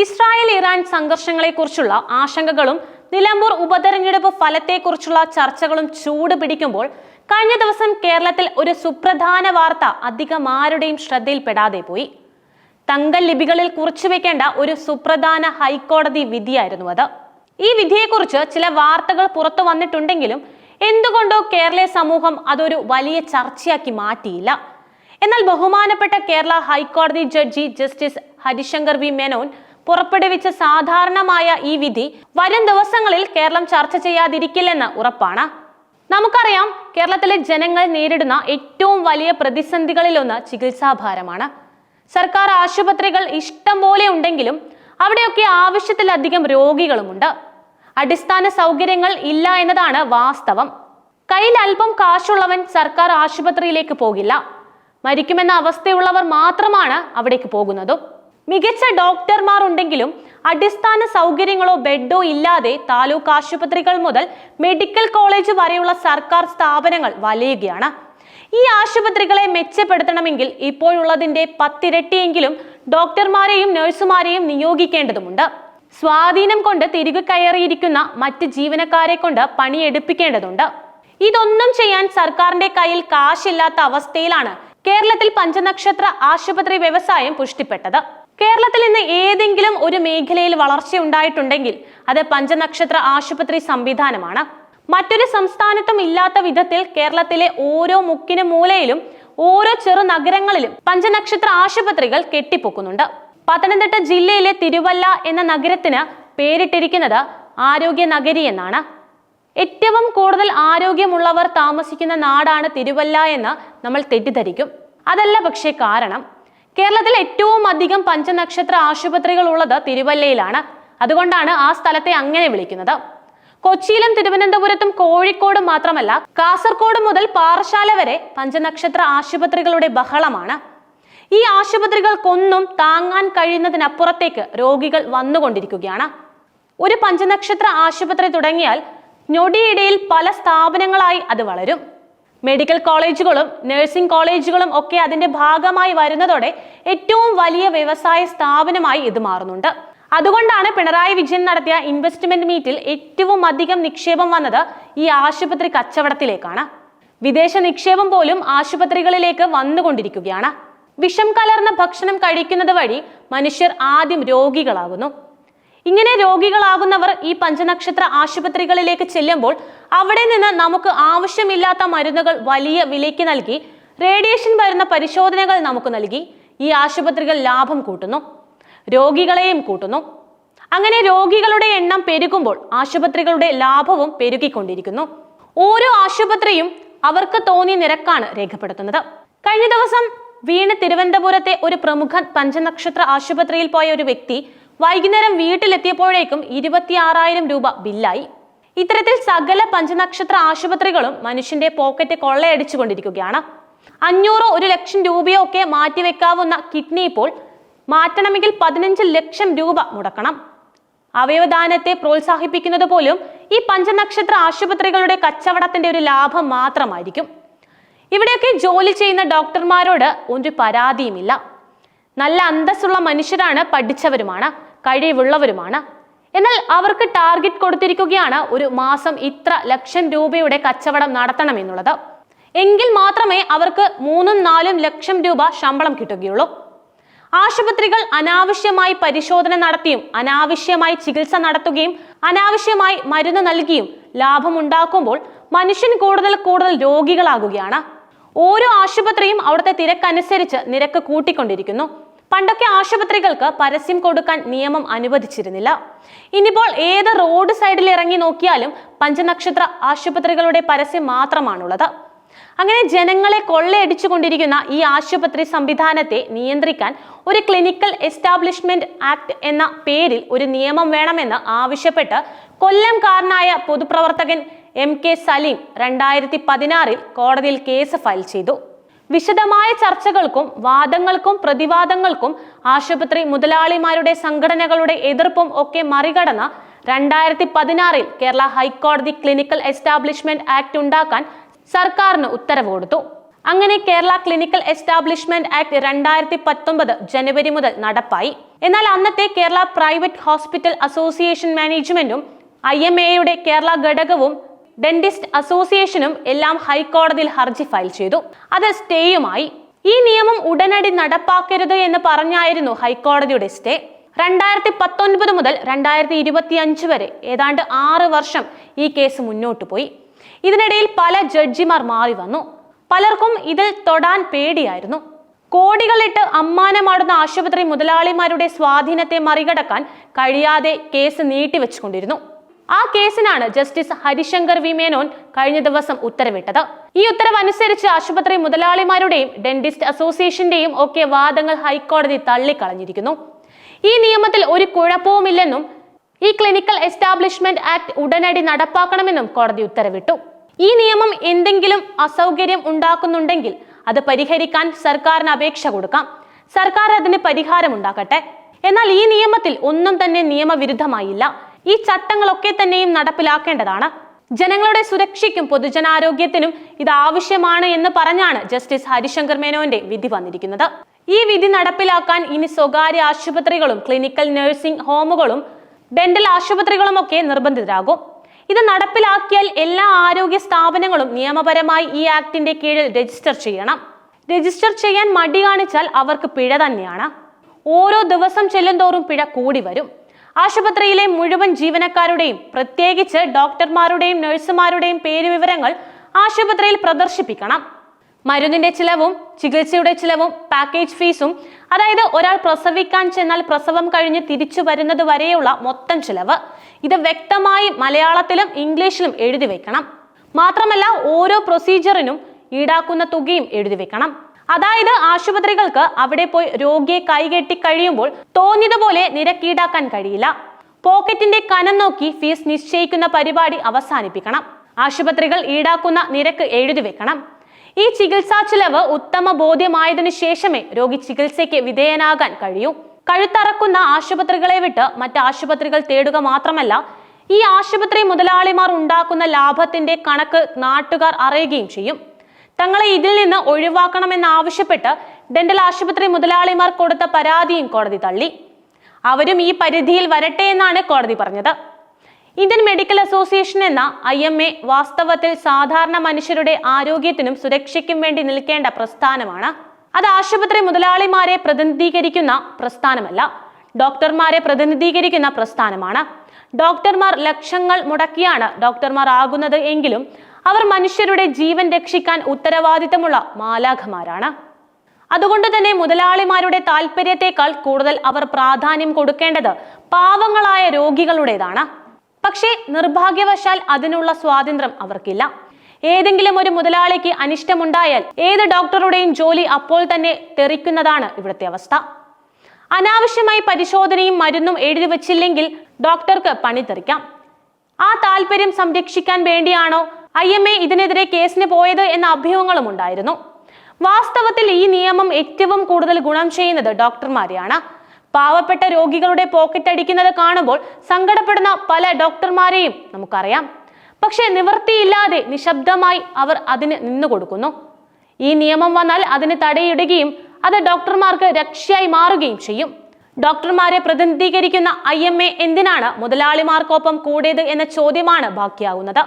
Israel Iran സംഘർഷങ്ങളെക്കുറിച്ചുള്ള ആശങ്കകളും നിലമ്പൂർ ഉപതെരഞ്ഞെടുപ്പ് ഫലത്തെക്കുറിച്ചുള്ള ചർച്ചകളും ചൂട് പിടിക്കുമ്പോൾ കഴിഞ്ഞ ദിവസം കേരളത്തിൽ ഒരു സുപ്രധാന വാർത്ത അധികം ആരുടെയും ശ്രദ്ധയിൽപ്പെടാതെ പോയി. തങ്കൽ ലിപികളിൽ കുറിച്ചു വെക്കേണ്ട ഒരു സുപ്രധാന ഹൈക്കോടതി വിധിയായിരുന്നു അത്. ഈ വിധിയെക്കുറിച്ച് ചില വാർത്തകൾ പുറത്തു വന്നിട്ടുണ്ടെങ്കിലും എന്തുകൊണ്ടോ കേരളീയ സമൂഹം അതൊരു വലിയ ചർച്ചയാക്കി മാറ്റിയില്ല. എന്നാൽ ബഹുമാനപ്പെട്ട കേരള ഹൈക്കോടതി judge justice Harishankar V Menon പുറപ്പെടുവിച്ച സാധാരണമായ ഈ വിധി വരും ദിവസങ്ങളിൽ കേരളം ചർച്ച ചെയ്യാതിരിക്കില്ലെന്ന് ഉറപ്പാണ്. നമുക്കറിയാം കേരളത്തിലെ ജനങ്ങൾ നേരിടുന്ന ഏറ്റവും വലിയ പ്രതിസന്ധികളിലൊന്ന് ചികിത്സാഭാരമാണ്. സർക്കാർ ആശുപത്രികൾ ഇഷ്ടം പോലെ ഉണ്ടെങ്കിലും അവിടെയൊക്കെ ആവശ്യത്തിലധികം രോഗികളുമുണ്ട്. അടിസ്ഥാന സൗകര്യങ്ങൾ ഇല്ല എന്നതാണ് വാസ്തവം. കയ്യിൽ അല്പം കാശുള്ളവൻ സർക്കാർ ആശുപത്രിയിലേക്ക് പോകില്ല. മരിക്കുമെന്ന അവസ്ഥയുള്ളവർ മാത്രമാണ് അവിടേക്ക് പോകുന്നതും. മികച്ച ഡോക്ടർമാർ ഉണ്ടെങ്കിലും അടിസ്ഥാന സൗകര്യങ്ങളോ ബെഡോ ഇല്ലാതെ താലൂക്ക് ആശുപത്രികൾ മുതൽ മെഡിക്കൽ കോളേജ് വരെയുള്ള സർക്കാർ സ്ഥാപനങ്ങൾ വലയുകയാണ്. ഈ ആശുപത്രികളെ മെച്ചപ്പെടുത്തണമെങ്കിൽ ഇപ്പോഴുള്ളതിന്റെ പത്തിരട്ടിയെങ്കിലും ഡോക്ടർമാരെയും നഴ്സുമാരെയും നിയോഗിക്കേണ്ടതുണ്ട് സ്വാധീനം കൊണ്ട് തിരികെ കയറിയിരിക്കുന്ന മറ്റ് ജീവനക്കാരെ കൊണ്ട് പണിയെടുപ്പിക്കേണ്ടതുണ്ട്. ഇതൊന്നും ചെയ്യാൻ സർക്കാരിന്റെ കയ്യിൽ കാശില്ലാത്ത അവസ്ഥയിലാണ് കേരളത്തിൽ പഞ്ചനക്ഷത്ര ആശുപത്രി വ്യവസായം പുഷ്ടിപ്പെട്ടത്. കേരളത്തിൽ ഇന്ന് ഏതെങ്കിലും ഒരു മേഖലയിൽ വളർച്ച ഉണ്ടായിട്ടുണ്ടെങ്കിൽ അത് പഞ്ചനക്ഷത്ര ആശുപത്രി സംവിധാനമാണ്. മറ്റൊരു സംസ്ഥാനത്തും ഇല്ലാത്ത വിധത്തിൽ കേരളത്തിലെ ഓരോ മുക്കിനും മൂലയിലും ഓരോ ചെറു നഗരങ്ങളിലും പഞ്ചനക്ഷത്ര ആശുപത്രികൾ കെട്ടിപ്പൊക്കുന്നുണ്ട്. പത്തനംതിട്ട ജില്ലയിലെ തിരുവല്ല എന്ന നഗരത്തിന് പേരിട്ടിരിക്കുന്നത് ആരോഗ്യ നഗരി എന്നാണ്. ഏറ്റവും കൂടുതൽ ആരോഗ്യമുള്ളവർ താമസിക്കുന്ന നാടാണ് തിരുവല്ല എന്ന് നമ്മൾ തെറ്റിദ്ധരിക്കും. അതല്ല പക്ഷേ കാരണം. കേരളത്തിൽ ഏറ്റവും അധികം പഞ്ചനക്ഷത്ര ആശുപത്രികൾ ഉള്ളത് തിരുവല്ലയിലാണ്. അതുകൊണ്ടാണ് ആ സ്ഥലത്തെ അങ്ങനെ വിളിക്കുന്നത്. കൊച്ചിയിലും തിരുവനന്തപുരത്തും കോഴിക്കോടും മാത്രമല്ല കാസർഗോഡ് മുതൽ പാറശാല വരെ പഞ്ചനക്ഷത്ര ആശുപത്രികളുടെ ബഹളമാണ്. ഈ ആശുപത്രികൾക്കൊന്നും താങ്ങാൻ കഴിയുന്നതിനപ്പുറത്തേക്ക് രോഗികൾ വന്നുകൊണ്ടിരിക്കുകയാണ്. ഒരു പഞ്ചനക്ഷത്ര ആശുപത്രി തുടങ്ങിയാൽ ഞൊടിയിടയിൽ പല സ്ഥാപനങ്ങളായി അത് വളരും. മെഡിക്കൽ കോളേജുകളും നഴ്സിംഗ് കോളേജുകളും ഒക്കെ അതിന്റെ ഭാഗമായി വരുന്നതോടെ ഏറ്റവും വലിയ വ്യവസായ സ്ഥാപനമായി ഇത് മാറുന്നുണ്ട്. അതുകൊണ്ടാണ് പിണറായി വിജയൻ നടത്തിയ ഇൻവെസ്റ്റ്മെന്റ് മീറ്റിൽ ഏറ്റവും അധികം നിക്ഷേപം വന്നത് ഈ ആശുപത്രി കച്ചവടത്തിലേക്കാണ്. വിദേശ നിക്ഷേപം പോലും ആശുപത്രികളിലേക്ക് വന്നുകൊണ്ടിരിക്കുകയാണ്. വിഷം കലർന്ന ഭക്ഷണം കഴിക്കുന്നത് വഴി മനുഷ്യർ ആദ്യം രോഗികളാകുന്നു. ഇങ്ങനെ രോഗികളാകുന്നവർ ഈ പഞ്ചനക്ഷത്ര ആശുപത്രികളിലേക്ക് ചെല്ലുമ്പോൾ അവിടെ നിന്ന് നമുക്ക് ആവശ്യമില്ലാത്ത മരുന്നുകൾ വലിയ വിലയ്ക്ക് നൽകി റേഡിയേഷൻ വരുന്ന പരിശോധനകൾ നമുക്ക് നൽകി ഈ ആശുപത്രികൾ ലാഭം കൂട്ടുന്നു രോഗികളെയും കൂട്ടുന്നു. അങ്ങനെ രോഗികളുടെ എണ്ണം പെരുകുമ്പോൾ ആശുപത്രികളുടെ ലാഭവും പെരുകിക്കൊണ്ടിരിക്കുന്നു. ഓരോ ആശുപത്രിയും അവർക്ക് തോന്നിയ നിരക്കാണ് രേഖപ്പെടുത്തുന്നത്. കഴിഞ്ഞ ദിവസം വീണ് തിരുവനന്തപുരത്തെ ഒരു പ്രമുഖ പഞ്ചനക്ഷത്ര ആശുപത്രിയിൽ പോയ ഒരു വ്യക്തി വൈകുന്നേരം വീട്ടിലെത്തിയപ്പോഴേക്കും ഇരുപത്തിയാറായിരം രൂപ ബില്ലായി. ഇത്തരത്തിൽ സകല പഞ്ചനക്ഷത്ര ആശുപത്രികളും മനുഷ്യന്റെ പോക്കറ്റ് കൊള്ളയടിച്ചുകൊണ്ടിരിക്കുകയാണ്. അഞ്ഞൂറോ ഒരു ലക്ഷം രൂപയോ ഒക്കെ മാറ്റിവെക്കാവുന്ന കിഡ്നി ഇപ്പോൾ മാറ്റണമെങ്കിൽ പതിനഞ്ച് ലക്ഷം രൂപ മുടക്കണം. അവയവദാനത്തെ പ്രോത്സാഹിപ്പിക്കുന്നത് പോലും ഈ പഞ്ചനക്ഷത്ര ആശുപത്രികളുടെ കച്ചവടത്തിന്റെ ഒരു ലാഭം മാത്രമായിരിക്കും. ഇവിടെയൊക്കെ ജോലി ചെയ്യുന്ന ഡോക്ടർമാരോട് ഒരു പരാതിയുമില്ല. നല്ല അന്തസ്സുള്ള മനുഷ്യരാണ് പഠിച്ചവരുമാണ്. കഴിവുള്ളവരുമാണ്. എന്നാൽ അവർക്ക് ടാർഗറ്റ് കൊടുത്തിരിക്കുകയാണ് ഒരു മാസം ഇത്ര ലക്ഷം രൂപയുടെ കച്ചവടം നടത്തണമെന്നുള്ളത് എങ്കിൽ മാത്രമേ അവർക്ക് മൂന്നും നാലും ലക്ഷം രൂപ ശമ്പളം കിട്ടുകയുള്ളൂ. ആശുപത്രികൾ അനാവശ്യമായി പരിശോധന നടത്തിയും അനാവശ്യമായി ചികിത്സ നടത്തുകയും അനാവശ്യമായി മരുന്ന് നൽകിയും ലാഭമുണ്ടാക്കുമ്പോൾ മനുഷ്യൻ കൂടുതൽ കൂടുതൽ രോഗികളാകുകയാണ്. ഓരോ ആശുപത്രിയും അവിടുത്തെ തിരക്കനുസരിച്ച് നിരക്ക് കൂട്ടിക്കൊണ്ടിരിക്കുന്നു. പണ്ടൊക്കെ ആശുപത്രികൾക്ക് പരസ്യം കൊടുക്കാൻ നിയമം അനുവദിച്ചിരുന്നില്ല. ഇനിയിപ്പോൾ ഏത് റോഡ് സൈഡിൽ ഇറങ്ങി നോക്കിയാലും പഞ്ചനക്ഷത്ര ആശുപത്രികളുടെ പരസ്യം മാത്രമാണുള്ളത്. അങ്ങനെ ജനങ്ങളെ കൊള്ളയടിച്ചുകൊണ്ടിരിക്കുന്ന ഈ ആശുപത്രി സംവിധാനത്തെ നിയന്ത്രിക്കാൻ ഒരു ക്ലിനിക്കൽ എസ്റ്റാബ്ലിഷ്മെന്റ് ആക്ട് എന്ന പേരിൽ ഒരു നിയമം വേണമെന്ന് ആവശ്യപ്പെട്ട് കൊല്ലംകാരനായ പൊതുപ്രവർത്തകൻ എം കെ സലീം രണ്ടായിരത്തി പതിനാറിൽ കോടതിയിൽ കേസ് ഫയൽ ചെയ്തു. വിശദമായ ചർച്ചകൾക്കും വാദങ്ങൾക്കും പ്രതിവാദങ്ങൾക്കും ആശുപത്രി മുതലാളിമാരുടെ സംഘടനകളുടെ എതിർപ്പും ഒക്കെ മറികടന്ന് രണ്ടായിരത്തി പതിനാറിൽ കേരള ഹൈക്കോടതി ക്ലിനിക്കൽ എസ്റ്റാബ്ലിഷ്മെന്റ് ആക്ട് ഉണ്ടാക്കാൻ സർക്കാരിന് ഉത്തരവ് കൊടുത്തു. അങ്ങനെ കേരള ക്ലിനിക്കൽ എസ്റ്റാബ്ലിഷ്മെന്റ് ആക്ട് രണ്ടായിരത്തി പത്തൊമ്പത് ജനുവരി മുതൽ നടപ്പായി. എന്നാൽ അന്നത്തെ കേരള പ്രൈവറ്റ് ഹോസ്പിറ്റൽ അസോസിയേഷൻ മാനേജ്മെന്റും ഐ എം എയുടെ കേരള ഘടകവും ഡെന്റിസ്റ്റ് അസോസിയേഷനും എല്ലാം ഹൈക്കോടതിയിൽ ഹർജി ഫയൽ ചെയ്തു. അത് സ്റ്റേയുമായി ഈ നിയമം ഉടനടി നടപ്പാക്കരുത് എന്ന് പറഞ്ഞായിരുന്നു ഹൈക്കോടതിയുടെ സ്റ്റേ. രണ്ടായിരത്തി പത്തൊൻപത് മുതൽ രണ്ടായിരത്തി ഇരുപത്തി അഞ്ച് വരെ ഏതാണ്ട് ആറ് വർഷം ഈ കേസ് മുന്നോട്ട് പോയി. ഇതിനിടയിൽ പല ജഡ്ജിമാർ മാറി വന്നു. പലർക്കും ഇതിൽ തൊടാൻ പേടിയായിരുന്നു. കോടികളിട്ട് അമ്മാനമാടുന്ന ആശുപത്രി മുതലാളിമാരുടെ സ്വാധീനത്തെ മറികടക്കാൻ കഴിയാതെ കേസ് നീട്ടിവെച്ചുകൊണ്ടിരുന്നു. ആ കേസിനാണ് ജസ്റ്റിസ് ഹരിശങ്കർ വി മേനോൻ കഴിഞ്ഞ ദിവസം ഉത്തരവിട്ടത്. ഈ ഉത്തരവ് അനുസരിച്ച് ആശുപത്രി മുതലാളിമാരുടെയും ഡെന്റിസ്റ്റ് അസോസിയേഷന്റെയും ഒക്കെ വാദങ്ങൾ ഹൈക്കോടതി തള്ളിക്കളഞ്ഞിരിക്കുന്നു. ഈ നിയമത്തിൽ ഒരു കുഴപ്പവുമില്ലെന്നും ഈ ക്ലിനിക്കൽ എസ്റ്റാബ്ലിഷ്മെന്റ് ആക്ട് ഉടനടി നടപ്പാക്കണമെന്നും കോടതി ഉത്തരവിട്ടു. ഈ നിയമം എന്തെങ്കിലും അസൗകര്യം ഉണ്ടാക്കുന്നുണ്ടെങ്കിൽ അത് പരിഹരിക്കാൻ സർക്കാരിന് അപേക്ഷ കൊടുക്കാം. സർക്കാർ അതിന് പരിഹാരം ഉണ്ടാക്കട്ടെ. എന്നാൽ ഈ നിയമത്തിൽ ഒന്നും തന്നെ നിയമവിരുദ്ധമായില്ല. ഈ ചട്ടങ്ങളൊക്കെ തന്നെയും നടപ്പിലാക്കേണ്ടതാണ്. ജനങ്ങളുടെ സുരക്ഷയ്ക്കും പൊതുജനാരോഗ്യത്തിനും ഇത് ആവശ്യമാണ് എന്ന് പറഞ്ഞാണ് ജസ്റ്റിസ് ഹരിശങ്കർ മേനോന്റെ വിധി വന്നിരിക്കുന്നത്. ഈ വിധി നടപ്പിലാക്കാൻ ഇനി സ്വകാര്യ ആശുപത്രികളും ക്ലിനിക്കൽ നഴ്സിംഗ് ഹോമുകളും ഡെന്റൽ ആശുപത്രികളും ഒക്കെ നിർബന്ധിതരാകും. ഇത് നടപ്പിലാക്കിയാൽ എല്ലാ ആരോഗ്യ സ്ഥാപനങ്ങളും നിയമപരമായി ഈ ആക്ടിന്റെ കീഴിൽ രജിസ്റ്റർ ചെയ്യണം. രജിസ്റ്റർ ചെയ്യാൻ മടി കാണിച്ചാൽ അവർക്ക് പിഴ തന്നെയാണ്. ഓരോ ദിവസം ചെല്ലുന്തോറും പിഴ കൂടി വരും. ആശുപത്രിയിലെ മുഴുവൻ ജീവനക്കാരുടെയും പ്രത്യേകിച്ച് ഡോക്ടർമാരുടെയും നഴ്സുമാരുടെയും പേരുവിവരങ്ങൾ ആശുപത്രിയിൽ പ്രദർശിപ്പിക്കണം. മരുന്നിന്റെ ചിലവും ചികിത്സയുടെ ചിലവും പാക്കേജ് ഫീസും അതായത് ഒരാൾ പ്രസവിക്കാൻ ചെന്നാൽ പ്രസവം കഴിഞ്ഞ് തിരിച്ചു വരുന്നത് വരെയുള്ള മൊത്തം ചിലവ്. ഇത് വ്യക്തമായി മലയാളത്തിലും ഇംഗ്ലീഷിലും എഴുതി വെക്കണം. മാത്രമല്ല ഓരോ പ്രൊസീജിയറിനും ഈടാക്കുന്ന തുകയും എഴുതി വെക്കണം. അതായത് ആശുപത്രികൾക്ക് അവിടെ പോയി രോഗിയെ കൈകെട്ടി കഴിയുമ്പോൾ തോന്നിയതുപോലെ നിരക്ക് ഈടാക്കാൻ കഴിയില്ല. പോക്കറ്റിന്റെ കനം നോക്കി ഫീസ് നിശ്ചയിക്കുന്ന പരിപാടി അവസാനിപ്പിക്കണം. ആശുപത്രികൾ ഈടാക്കുന്ന നിരക്ക് എഴുതി വെക്കണം. ഈ ചികിത്സാ ചിലവ് ഉത്തമ ബോധ്യമായതിനു ശേഷമേ രോഗി ചികിത്സയ്ക്ക് വിധേയനാകാൻ കഴിയൂ. കഴുത്തറക്കുന്ന ആശുപത്രികളെ വിട്ട് മറ്റ് ആശുപത്രികൾ തേടുക മാത്രമല്ല ഈ ആശുപത്രി മുതലാളിമാർ ഉണ്ടാക്കുന്ന ലാഭത്തിന്റെ കണക്ക് നാട്ടുകാർ അറിയുകയും ചെയ്യും. തങ്ങളെ ഇതിൽ നിന്ന് ഒഴിവാക്കണമെന്നാവശ്യപ്പെട്ട് ഡെന്റൽ ആശുപത്രി മുതലാളിമാർ കൊടുത്ത പരാതിയും കോടതി തള്ളി. അവരും ഈ പരിധിയിൽ വരട്ടെ എന്നാണ് കോടതി പറഞ്ഞത്. ഇന്ത്യൻ മെഡിക്കൽ അസോസിയേഷൻ എന്ന ഐ എം എ വാസ്തവത്തിൽ സാധാരണ മനുഷ്യരുടെ ആരോഗ്യത്തിനും സുരക്ഷയ്ക്കും വേണ്ടി നിൽക്കേണ്ട പ്രസ്ഥാനമാണ്. അത് ആശുപത്രി മുതലാളിമാരെ പ്രതിനിധീകരിക്കുന്ന പ്രസ്ഥാനമല്ല ഡോക്ടർമാരെ പ്രതിനിധീകരിക്കുന്ന പ്രസ്ഥാനമാണ്. ഡോക്ടർമാർ ലക്ഷങ്ങൾ മുടക്കിയാണ് ഡോക്ടർമാർ ആകുന്നത് എങ്കിലും അവർ മനുഷ്യരുടെ ജീവൻ രക്ഷിക്കാൻ ഉത്തരവാദിത്തമുള്ള മാലാഖമാരാണ്. അതുകൊണ്ട് തന്നെ മുതലാളിമാരുടെ താല്പര്യത്തെക്കാൾ കൂടുതൽ അവർ പ്രാധാന്യം കൊടുക്കേണ്ടത് പാവങ്ങളായ രോഗികളുടേതാണ്. പക്ഷേ നിർഭാഗ്യവശാൽ അതിനുള്ള സ്വാതന്ത്ര്യം അവർക്കില്ല. ഏതെങ്കിലും ഒരു മുതലാളിക്ക് അനിഷ്ടമുണ്ടായാൽ ഏത് ഡോക്ടറുടെയും ജോലി അപ്പോൾ തന്നെ തെറിക്കുന്നതാണ് ഇവിടുത്തെ അവസ്ഥ. അനാവശ്യമായി പരിശോധനയും മരുന്നും എഴുതി വച്ചില്ലെങ്കിൽ ഡോക്ടർക്ക് പണി തെറിക്കാം. ആ താല്പര്യം സംരക്ഷിക്കാൻ വേണ്ടിയാണോ ഐ എം എ ഇതിനെതിരെ കേസിന് പോയത് എന്ന അഭ്യൂഹങ്ങളും ഉണ്ടായിരുന്നു. വാസ്തവത്തിൽ ഈ നിയമം ഏറ്റവും കൂടുതൽ ഗുണം ചെയ്യുന്നത് ഡോക്ടർമാരെയാണ്. പാവപ്പെട്ട രോഗികളുടെ പോക്കറ്റ് അടിക്കുന്നത് കാണുമ്പോൾ സങ്കടപ്പെടുന്ന പല ഡോക്ടർമാരെയും നമുക്കറിയാം. പക്ഷെ നിവൃത്തിയില്ലാതെ നിശബ്ദമായി അവർ അതിന് നിന്നു കൊടുക്കുന്നു. ഈ നിയമം വന്നാൽ അതിന് തടയിടുകയും അത് ഡോക്ടർമാർക്ക് രക്ഷയായി മാറുകയും ചെയ്യും. ഡോക്ടർമാരെ പ്രതിനിധീകരിക്കുന്ന ഐ എം എ എന്തിനാണ് മുതലാളിമാർക്കൊപ്പം കൂടിയത് എന്ന ചോദ്യമാണ് ബാക്കിയാകുന്നത്